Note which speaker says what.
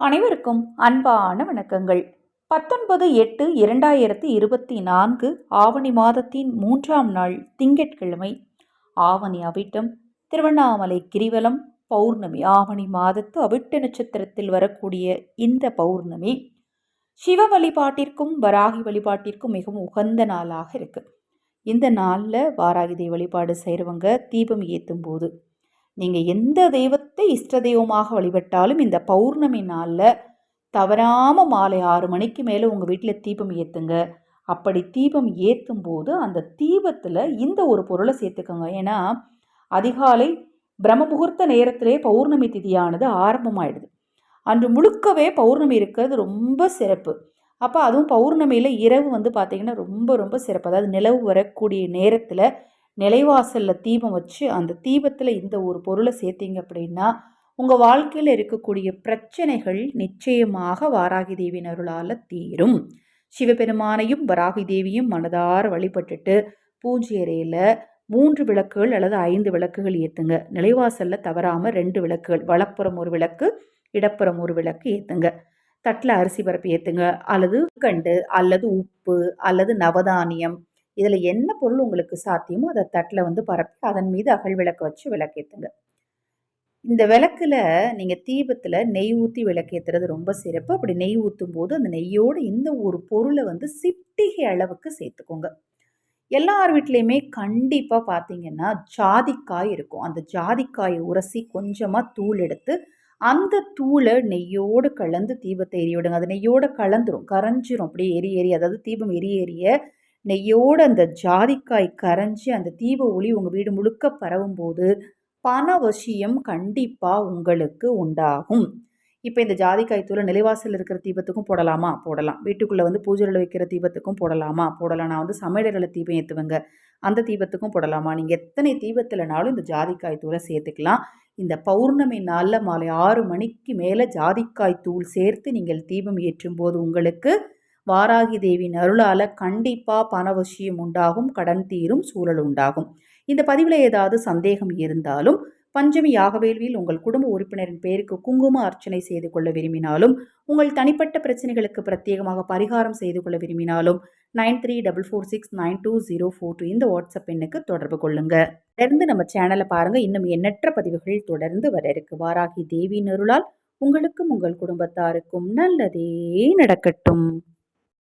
Speaker 1: அனைவருக்கும் அன்பான வணக்கங்கள். பத்தொன்பது எட்டு இரண்டாயிரத்தி இருபத்தி நான்கு ஆவணி மாதத்தின் மூன்றாம் நாள் திங்கட்கிழமை. ஆவணி அவிட்டம் திருவண்ணாமலை கிரிவலம் பௌர்ணமி ஆவணி மாதத்து அவிட்ட நட்சத்திரத்தில் வரக்கூடிய இந்த பௌர்ணமி சிவ வழிபாட்டிற்கும் வராகி வழிபாட்டிற்கும் மிகவும் உகந்த நாளாக இருக்குது இந்த நாளில் வாராகிதை வழிபாடு செய்கிறவங்க தீபம் ஏற்றும் போது நீங்கள் எந்த தெய்வத்தை இஷ்ட தெய்வமாக வழிபட்டாலும் இந்த பௌர்ணமி நாளில் தவறாமல் மாலை ஆறு மணிக்கு மேலே உங்கள் வீட்டில் தீபம் ஏற்றுங்க அப்படி தீபம் ஏற்றும் போது அந்த தீபத்தில் இந்த ஒரு பொருளை சேர்த்துக்கோங்க. ஏன்னா அதிகாலை பிரம்ம முகூர்த்த நேரத்திலே பௌர்ணமி திதியானது ஆரம்பமாயிடுது. அன்று முழுக்கவே பௌர்ணமி இருக்கிறது ரொம்ப சிறப்பு. அப்போ அதுவும் பௌர்ணமியில் இரவு வந்து பார்த்திங்கன்னா ரொம்ப ரொம்ப சிறப்பு. அதாவது நிலவு வரக்கூடிய நேரத்தில் நிலைவாசலில் தீபம் வச்சு அந்த தீபத்தில் இந்த ஒரு பொருளை சேர்த்திங்க அப்படின்னா உங்கள் வாழ்க்கையில் இருக்கக்கூடிய பிரச்சனைகள் நிச்சயமாக வாராகி தேவியின் அருளால் தீரும். சிவபெருமானையும் வராகி தேவியும் மனதார வழிபட்டுட்டு பூஜை அறையில் மூன்று விளக்குகள் அல்லது ஐந்து விளக்குகள் ஏற்றுங்க நிலைவாசலில் தவறாமல் ரெண்டு விளக்குகள் வலப்புறம் ஒரு விளக்கு இடப்புறம் ஒரு விளக்கு ஏற்றுங்க தட்டில் அரிசி பரப்பு ஏற்றுங்க அல்லது கண்டு அல்லது உப்பு அல்லது நவதானியம் இதில் என்ன பொருள் உங்களுக்கு சாத்தியமோ அதை தட்டில் வந்து பரப்பி அதன் மீது அகல் விளக்கு வச்சு விளக்கேற்றுங்க இந்த விளக்கில் நீங்கள் தீபத்தில் நெய் ஊற்றி விளக்கேற்றுறது ரொம்ப சிறப்பு. அப்படி நெய் ஊற்றும் போது அந்த நெய்யோடு இந்த ஒரு பொருளை வந்து சிட்டிகை அளவுக்கு சேர்த்துக்கோங்க. எல்லார் வீட்லேயுமே கண்டிப்பாக பார்த்தீங்கன்னா ஜாதிக்காய் இருக்கும். அந்த ஜாதிக்காயை உரசி கொஞ்சமாக தூள் எடுத்து அந்த தூளை நெய்யோடு கலந்து தீபத்தை எரிய விடுங்க. அது நெய்யோடு கலந்துரும். கரைஞ்சிரும். அப்படியே எரி எரி அதாவது தீபம் எரிய எரிய நெய்யோடு அந்த ஜாதிக்காய் கரைஞ்சி அந்த தீப ஒளி உங்கள் வீடு முழுக்க பரவும் போது பணவசியம் கண்டிப்பாக உங்களுக்கு உண்டாகும். இப்போ இந்த ஜாதிக்காய் தூளை நிலைவாசல் இருக்கிற தீபத்துக்கும் போடலாமா? போடலாம். வீட்டுக்குள்ளே வந்து பூஜையில் வைக்கிற தீபத்துக்கும் போடலாமா? போடலாம். நான் வந்து சமையலரில் தீபம் ஏற்றுவேங்க அந்த தீபத்துக்கும் போடலாமா? நீங்கள் எத்தனை தீபத்தில்னாலும் இந்த ஜாதிக்காய் தூளை சேர்த்துக்கலாம். இந்த பௌர்ணமி நாளில் மாலை ஆறு மணிக்கு மேலே ஜாதிக்காய் தூள் சேர்த்து நீங்கள் தீபம் ஏற்றும் போது உங்களுக்கு வாராகி தேவியின் அருளால் கண்டிப்பாக பணவசியம் உண்டாகும் கடன் தீரும் சூழல் உண்டாகும். இந்த பதிவில் ஏதாவது சந்தேகம் இருந்தாலும் பஞ்சமி யாகவேள்வியில் உங்கள் குடும்ப உறுப்பினரின் பேருக்கு குங்கும அர்ச்சனை செய்து கொள்ள விரும்பினாலும் உங்கள் தனிப்பட்ட பிரச்சனைகளுக்கு பிரத்யேகமாக பரிகாரம் செய்து கொள்ள விரும்பினாலும் nine three double four six nine two zero four two இந்த வாட்ஸ்அப் எண்ணுக்கு தொடர்பு கொள்ளுங்க. தொடர்ந்து நம்ம சேனலை பாருங்கள் இன்னும் எண்ணற்ற பதிவுகள் தொடர்ந்து வர இருக்கு. வாராகி தேவி நருளால் உங்களுக்கும் உங்கள் குடும்பத்தாருக்கும் நல்லதே நடக்கட்டும்.